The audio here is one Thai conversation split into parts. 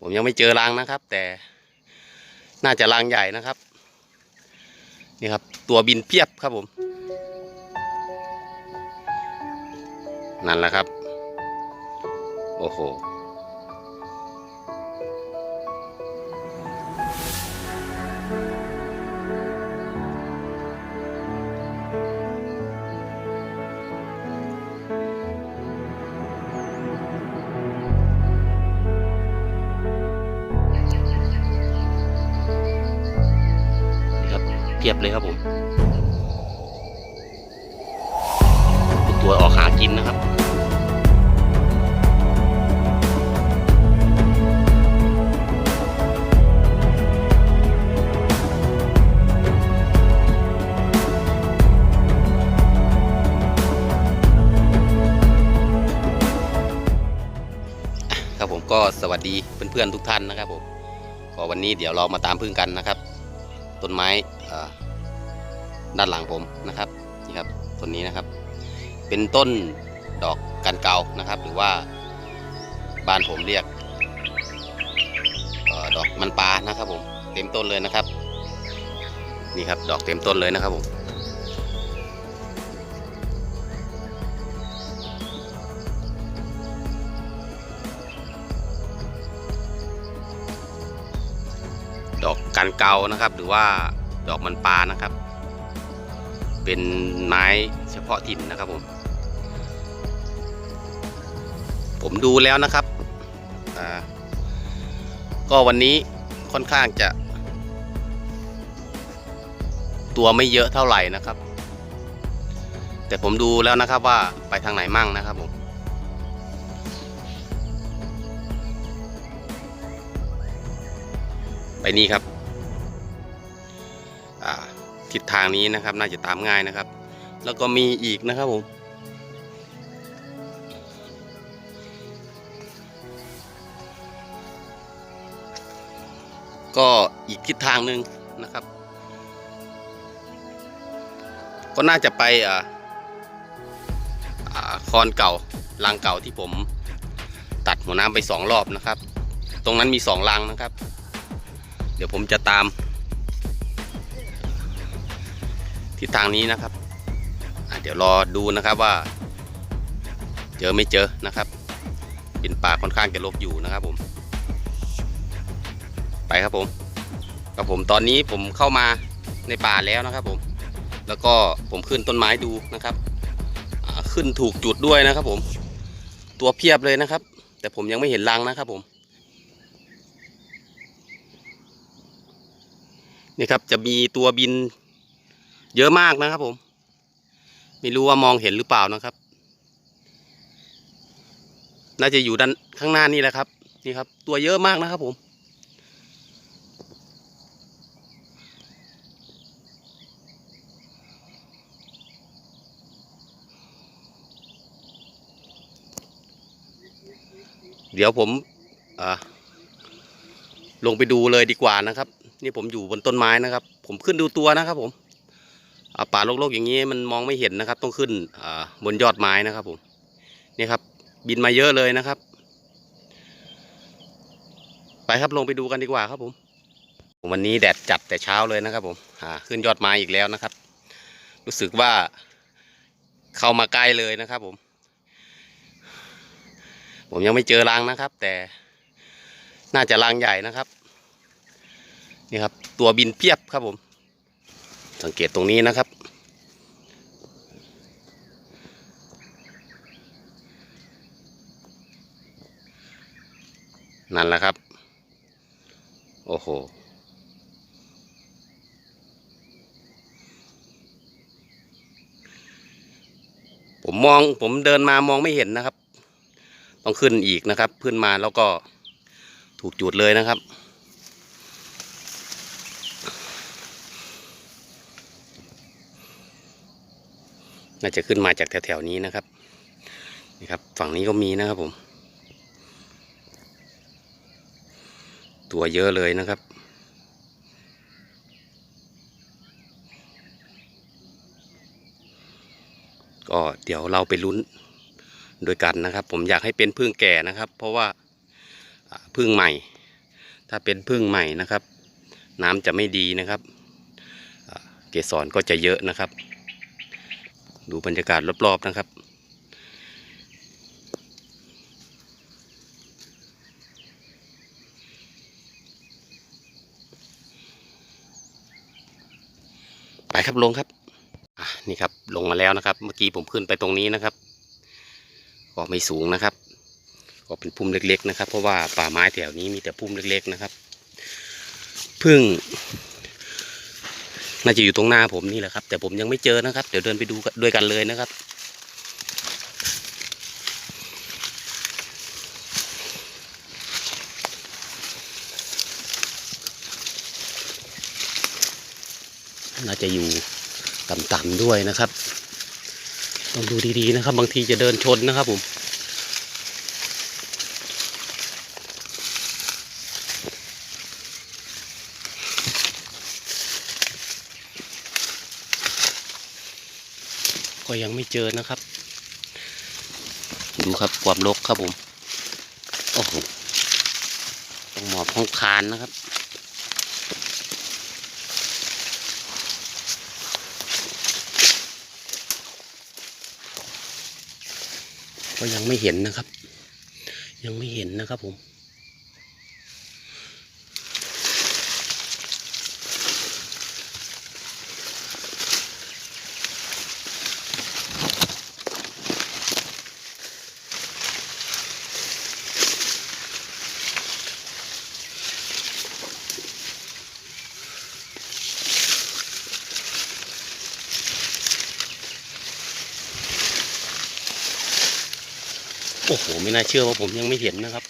ผมยังไม่เจอรังนะครับ แต่น่าจะรังใหญ่นะครับ นี่ครับ ตัวบินเพียบครับผม นั่นแหละครับ โอ้โห บเลยครับผมตัวออกหากินนะครับครับผมก็สวัสดีเพื่อนๆทุกท่านนะครับผมก็วันนี้เดี๋ยวเรามาตามพึ่งกันนะครับ ต้นไม้อ่อ ด้านหลังผมนะครับนี่ครับต้นนี้นะครับ เป็นต้นดอกกันเกานะครับ หรือว่าบ้านผมเรียกออดอกมันปลานะครับผมเต็มต้นเลยนะครับ นี่ครับดอกเต็มต้นเลยนะครับผมดอกกันเกานะครับ หรือว่าดอกมันปลานะครับ เป็นไม้เฉพาะถิ่นนะครับผม ผมดูแล้วนะครับ ก็วันนี้ค่อนข้างจะ ตัวไม่เยอะเท่าไหร่นะครับ แต่ผมดูแล้วนะครับว่าไปทางไหนมั่งนะครับผมไปนี่ครับ ทิศทางนี้นะครับ น่าจะตามง่ายนะครับ แล้วก็มีอีกนะครับผมก็อีกทิศทางหนึ่งนะครับ ก็น่าจะไปอ่าคอนเก่ารังเก่าที่ผมตัดหัวน้ำไปสองรอบนะครับ ตรงนั้นมีสองรังนะครับ เดี๋ยวผมจะตาม ทิศทางนี้นะครับเดี๋ยวรอดูนะครับว่า เจอไม่เจอนะครับเป็นป่าค่อนข้างจะรกอยู่นะครับผม ไปครับผมกับผมตอนนี้ผมเข้ามาในป่าแล้วนะครับผม แล้วก็ผมขึ้นต้นไม้ดูนะครับขึ้นถูกจุดด้วยนะครับผม ตัวเพียบเลยนะครับ แต่ผมยังไม่เห็นรังนะครับผมนี่ครับจะมีตัวบิน เยอะมากนะครับผม ไม่รู้ว่ามองเห็นหรือเปล่านะครับ น่าจะอยู่ด้านข้างหน้านี่แหละครับ นี่ครับ ตัวเยอะมากนะครับผม เดี๋ยวผมลงไปดูเลยดีกว่านะครับ นี่ผมอยู่บนต้นไม้นะครับ ผมขึ้นดูตัวนะครับผม อ่าป่ารกๆอย่างนี้มันมองไม่เห็นนะครับ ต้องขึ้นบนยอดไม้นะครับผมนี่ครับ บินมาเยอะเลยนะครับ ไปครับลงไปดูกันดีกว่าครับผม วันนี้แดดจัดแต่เช้าเลยนะครับผมขึ้นยอดไม้อีกแล้วนะครับ รู้สึกว่าเข้ามาใกล้เลยนะครับผม ผมยังไม่เจอรังนะครับ แต่น่าจะรังใหญ่นะครับ นี่ครับ ตัวบินเพียบครับผม สังเกตตรงนี้นะครับ นั่นแหละครับ โอ้โหผมมองผมเดินมามองไม่เห็นนะครับ ต้องขึ้นอีกนะครับ ขึ้นมาแล้วก็ถูกจุดเลยนะครับ น่าจะขึ้นมาจากแถวๆนี้นะครับนี่ครับ ฝั่งนี้ก็มีนะครับผม ตัวเยอะเลยนะครับ ก็เดี๋ยวเราไปลุ้นโดยกันนะครับ ผมอยากให้เป็นพึ่งแก่นะครับ เพราะว่าพึ่งใหม่ ถ้าเป็นพึ่งใหม่นะครับ น้ำจะไม่ดีนะครับเกสรก็จะเยอะนะครับ ดูบรรยากาศรอบๆนะครับ ไปครับลงครับนี่ครับลงมาแล้วนะครับ เมื่อกี้ผมขึ้นไปตรงนี้นะครับก็ไม่สูงนะครับก็เป็นพุ่มเล็ก ๆ นะครับ เพราะว่าป่าไม้แถวนี้มีแต่พุ่มเล็ก ๆ นะครับพึ่ง น่าจะอยู่ตรงหน้าผมนี่แหละครับ แต่ผมยังไม่เจอนะครับ เดี๋ยวเดินไปดูด้วยกันเลยนะครับ น่าจะอยู่ต่ำๆด้วยนะครับ ต้องดูดีๆนะครับ บางทีจะเดินชนนะครับผม ก็ยังไม่เจอนะครับ ดูครับความรกครับผมโอ้โหต้องหมอบห้องคานนะครับ ก็ยังไม่เห็นนะครับ ยังไม่เห็นนะครับผม อ้โห ไม่น่าเชื่อว่าผมยังไม่เห็นนะครับ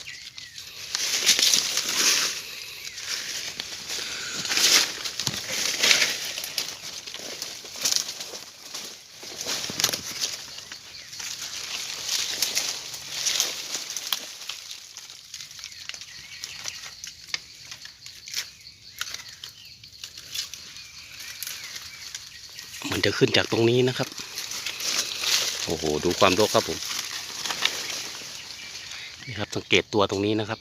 มันจะขึ้นจากตรงนี้นะครับ โอ้โห ดูความรกครับผม นี่ครับ สังเกตตัวตรงนี้นะครับ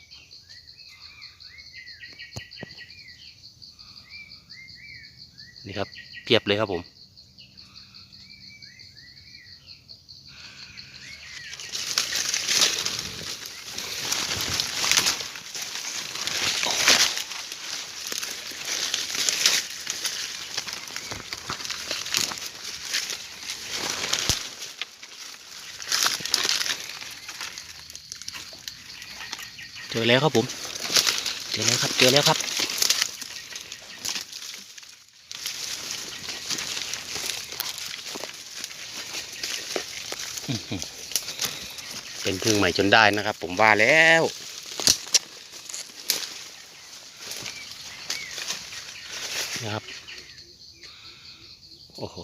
นี่ครับเพียบเลยครับผม จอแล้วครับผม เจอแล้วครับ เจอแล้วครับอื้อหือเป็นพึ่งใหม่จนได้นะครับ ผมว่าแล้วนะครับ โอ้โห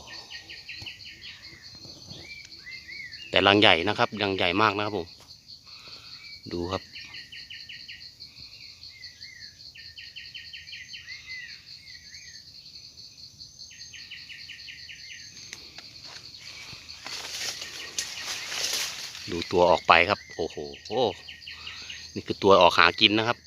แต่รังใหญ่นะครับ รังใหญ่มากนะครับผม ดูครับ ดู ตัวออกไปครับ โอ้โหโอ้นี่คือตัวออกหากินนะครับ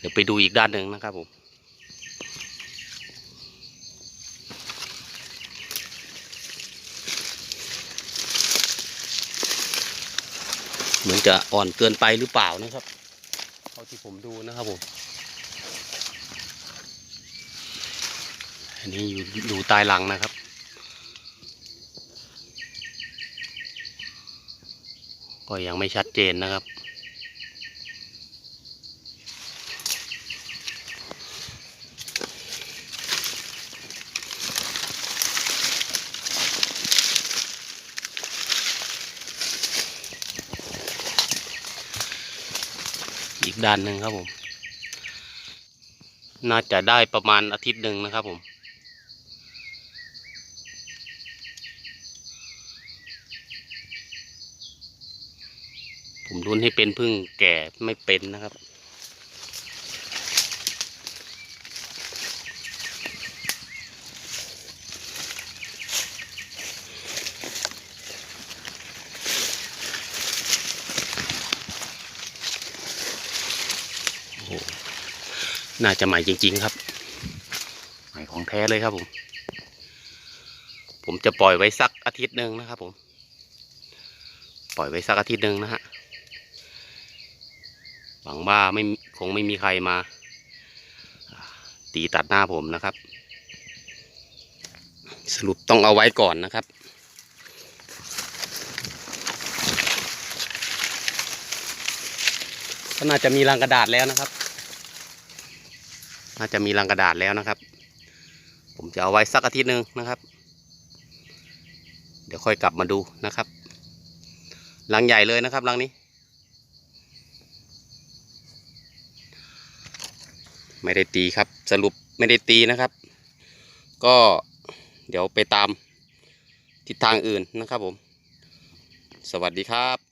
เดี๋ยวไปดูอีกด้านหนึ่งนะครับผม เหมือนจะอ่อนเกินไปหรือเปล่านะครับเท่าที่ผมดูนะครับผมอันนี้อยู่อยู่ใต้หลังนะครับ ก็ยังไม่ชัดเจนนะครับ ด้านหนึ่งครับผม น่าจะได้ประมาณอาทิตย์หนึ่งนะครับผม ผมรุ้นให้เป็นพึ่งแก่ไม่เป็นนะครับ น่าจะใหม่จริง ๆครับ ใหม่ของแท้เลยครับผม ผมจะปล่อยไว้สักอาทิตย์หนึ่งนะครับ ผม ปล่อยไว้สักอาทิตย์หนึ่งนะฮะหวังว่าไม่คงไม่มีใครมา ตีตัดหน้าผมนะครับ สรุปต้องเอาไว้ก่อนนะครับก็น่าจะมีลังกระดาษแล้วนะครับ น่าจะมีลังกระดาษแล้วนะครับ ผมจะเอาไว้สักอาทิตย์หนึ่งนะครับ เดี๋ยวค่อยกลับมาดูนะครับลังใหญ่เลยนะครับลังนี้ ไม่ได้ตีครับ สรุปไม่ได้ตีนะครับ ก็เดี๋ยวไปตามทิศทางอื่นนะครับผม สวัสดีครับ